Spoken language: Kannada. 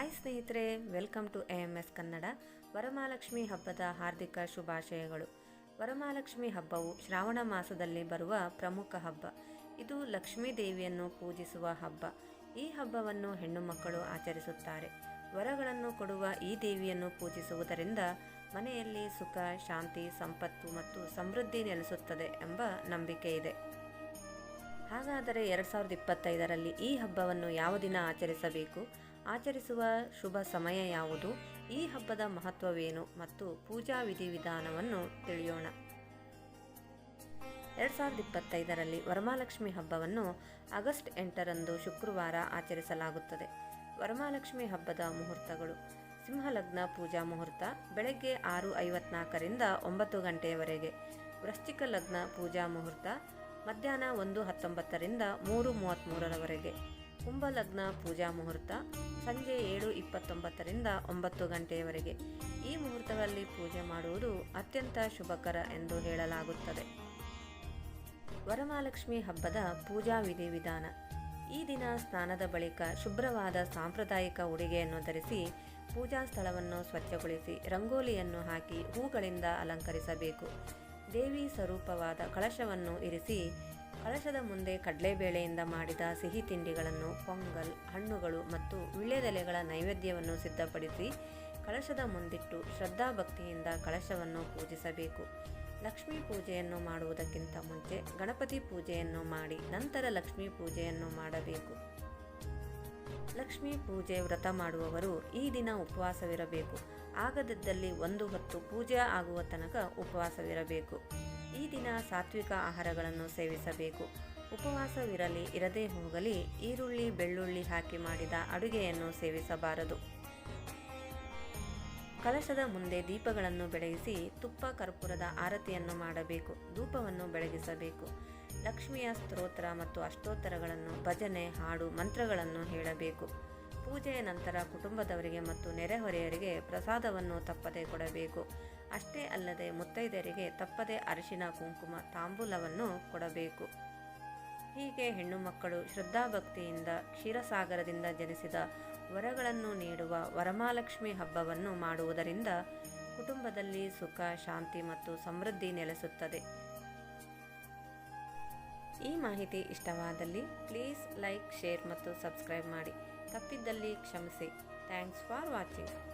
ಹಾಯ್ ಸ್ನೇಹಿತರೆ, welcome to A M S Kannada. Varamahalakshmi ಹಬ್ಬದ ಹಾರ್ದಿಕ ಶುಭಾಶಯಗಳು. ವರಮಹಾಲಕ್ಷ್ಮಿ ಹಬ್ಬವು ಶ್ರಾವಣ ಮಾಸದಲ್ಲಿ ಬರುವ ಪ್ರಮುಖ ಹಬ್ಬ. ಇದು ಲಕ್ಷ್ಮೀ ದೇವಿಯನ್ನು ಪೂಜಿಸುವ ಹಬ್ಬ. ಈ ಹಬ್ಬವನ್ನು ಹೆಣ್ಣು ಮಕ್ಕಳು ಆಚರಿಸುತ್ತಾರೆ. ವರಗಳನ್ನು ಕೊಡುವ ಈ ದೇವಿಯನ್ನು ಪೂಜಿಸುವುದರಿಂದ ಮನೆಯಲ್ಲಿ ಸುಖ, ಶಾಂತಿ, ಸಂಪತ್ತು ಮತ್ತು ಸಮೃದ್ಧಿ ನೆಲೆಸುತ್ತದೆ ಎಂಬ ನಂಬಿಕೆ ಇದೆ. ಹಾಗಾದರೆ ಎರಡು ಸಾವಿರದ ಇಪ್ಪತ್ತೈದರಲ್ಲಿ ಈ ಹಬ್ಬವನ್ನು ಯಾವ ದಿನ ಆಚರಿಸಬೇಕು? ಆಚರಿಸುವ ಶುಭ ಸಮಯ ಯಾವುದು? ಈ ಹಬ್ಬದ ಮಹತ್ವವೇನು? ಮತ್ತು ಪೂಜಾ ವಿಧಿವಿಧಾನವನ್ನು ತಿಳಿಯೋಣ. ಎರಡು ಸಾವಿರದ ಇಪ್ಪತ್ತೈದರಲ್ಲಿ ವರಮಾಲಕ್ಷ್ಮಿ ಹಬ್ಬವನ್ನು ಆಗಸ್ಟ್ ಎಂಟರಂದು ಶುಕ್ರವಾರ ಆಚರಿಸಲಾಗುತ್ತದೆ. ವರಮಾಲಕ್ಷ್ಮಿ ಹಬ್ಬದ ಮುಹೂರ್ತಗಳು. ಸಿಂಹಲಗ್ನ ಪೂಜಾ ಮುಹೂರ್ತ ಬೆಳಗ್ಗೆ ಆರು ಐವತ್ನಾಲ್ಕರಿಂದ ಒಂಬತ್ತು ಗಂಟೆಯವರೆಗೆ. ವೃಶ್ಚಿಕ ಲಗ್ನ ಪೂಜಾ ಮುಹೂರ್ತ ಮಧ್ಯಾಹ್ನ ಒಂದು ಹತ್ತೊಂಬತ್ತರಿಂದ ಮೂರು ಮೂವತ್ತ್ಮೂರರವರೆಗೆ ಕುಂಭಲಗ್ನ ಪೂಜಾ ಮುಹೂರ್ತ ಸಂಜೆ ಏಳು ಇಪ್ಪತ್ತೊಂಬತ್ತರಿಂದ ಒಂಬತ್ತು ಗಂಟೆಯವರೆಗೆ. ಈ ಮುಹೂರ್ತಗಳಲ್ಲಿ ಪೂಜೆ ಮಾಡುವುದು ಅತ್ಯಂತ ಶುಭಕರ ಎಂದು ಹೇಳಲಾಗುತ್ತದೆ. ವರಮಹಾಲಕ್ಷ್ಮಿ ಹಬ್ಬದ ಪೂಜಾ ವಿಧಿವಿಧಾನ ಈ ದಿನ ಸ್ನಾನದ ಬಳಿಕ ಶುಭ್ರವಾದ ಸಾಂಪ್ರದಾಯಿಕ ಉಡುಗೆಯನ್ನು ಧರಿಸಿ ಪೂಜಾ ಸ್ಥಳವನ್ನು ಸ್ವಚ್ಛಗೊಳಿಸಿ ರಂಗೋಲಿಯನ್ನು ಹಾಕಿ ಹೂಗಳಿಂದ ಅಲಂಕರಿಸಬೇಕು. ದೇವಿ ಸ್ವರೂಪವಾದ ಕಳಶವನ್ನು ಇರಿಸಿ ಕಳಶದ ಮುಂದೆ ಕಡಲೆಬೇಳೆಯಿಂದ ಮಾಡಿದ ಸಿಹಿ ತಿಂಡಿಗಳನ್ನು ಪೊಂಗಲ್, ಹಣ್ಣುಗಳು ಮತ್ತು ವಿಳ್ಯದೆಲೆಗಳ ನೈವೇದ್ಯವನ್ನು ಸಿದ್ಧಪಡಿಸಿ ಕಳಶದ ಮುಂದಿಟ್ಟು ಶ್ರದ್ಧಾಭಕ್ತಿಯಿಂದ ಕಳಶವನ್ನು ಪೂಜಿಸಬೇಕು. ಲಕ್ಷ್ಮೀ ಪೂಜೆಯನ್ನು ಮಾಡುವುದಕ್ಕಿಂತ ಮುಂಚೆ ಗಣಪತಿ ಪೂಜೆಯನ್ನು ಮಾಡಿ ನಂತರ ಲಕ್ಷ್ಮೀ ಪೂಜೆಯನ್ನು ಮಾಡಬೇಕು. ಲಕ್ಷ್ಮೀ ಪೂಜೆ ವ್ರತ ಮಾಡುವವರು ಈ ದಿನ ಉಪವಾಸವಿರಬೇಕು. ಆಗದಿದ್ದಲ್ಲಿ ಒಂದು ಹೊತ್ತು ಪೂಜೆ ಆಗುವ ತನಕ ಉಪವಾಸವಿರಬೇಕು. ಈ ದಿನ ಸಾತ್ವಿಕ ಆಹಾರಗಳನ್ನು ಸೇವಿಸಬೇಕು. ಉಪವಾಸವಿರಲಿ, ಇರದೇ ಹೋಗಲಿ, ಈರುಳ್ಳಿ, ಬೆಳ್ಳುಳ್ಳಿ ಹಾಕಿ ಮಾಡಿದ ಅಡುಗೆಯನ್ನು ಸೇವಿಸಬಾರದು. ಕಲಶದ ಮುಂದೆ ದೀಪಗಳನ್ನು ಬೆಳಗಿಸಿ ತುಪ್ಪ, ಕರ್ಪೂರದ ಆರತಿಯನ್ನು ಮಾಡಬೇಕು, ಧೂಪವನ್ನು ಬೆಳಗಿಸಬೇಕು. ಲಕ್ಷ್ಮಿಯ ಸ್ತೋತ್ರ ಮತ್ತು ಅಷ್ಟೋತ್ತರಗಳನ್ನು ಭಜನೆ, ಹಾಡು, ಮಂತ್ರಗಳನ್ನು ಹೇಳಬೇಕು. ಪೂಜೆಯ ನಂತರ ಕುಟುಂಬದವರಿಗೆ ಮತ್ತು ನೆರೆಹೊರೆಯರಿಗೆ ಪ್ರಸಾದವನ್ನು ತಪ್ಪದೆ ಕೊಡಬೇಕು. ಅಷ್ಟೇ ಅಲ್ಲದೆ ಮುತ್ತೈದೆಯರಿಗೆ ತಪ್ಪದೆ ಅರಿಶಿನ, ಕುಂಕುಮ, ತಾಂಬೂಲವನ್ನು ಕೊಡಬೇಕು. ಹೀಗೆ ಹೆಣ್ಣು ಮಕ್ಕಳು ಶ್ರದ್ಧಾಭಕ್ತಿಯಿಂದ ಕ್ಷೀರಸಾಗರದಿಂದ ಜನಿಸಿದ ವರಗಳನ್ನು ನೀಡುವ ವರಮಹಾಲಕ್ಷ್ಮಿ ಹಬ್ಬವನ್ನು ಮಾಡುವುದರಿಂದ ಕುಟುಂಬದಲ್ಲಿ ಸುಖ, ಶಾಂತಿ ಮತ್ತು ಸಮೃದ್ಧಿ ನೆಲೆಸುತ್ತದೆ. ಈ ಮಾಹಿತಿ ಇಷ್ಟವಾದಲ್ಲಿ ಪ್ಲೀಸ್ ಲೈಕ್, ಶೇರ್ ಮತ್ತು ಸಬ್ಸ್ಕ್ರೈಬ್ ಮಾಡಿ. ತಪ್ಪಿದ್ದಲ್ಲಿ ಕ್ಷಮಿಸಿ. Thanks for watching.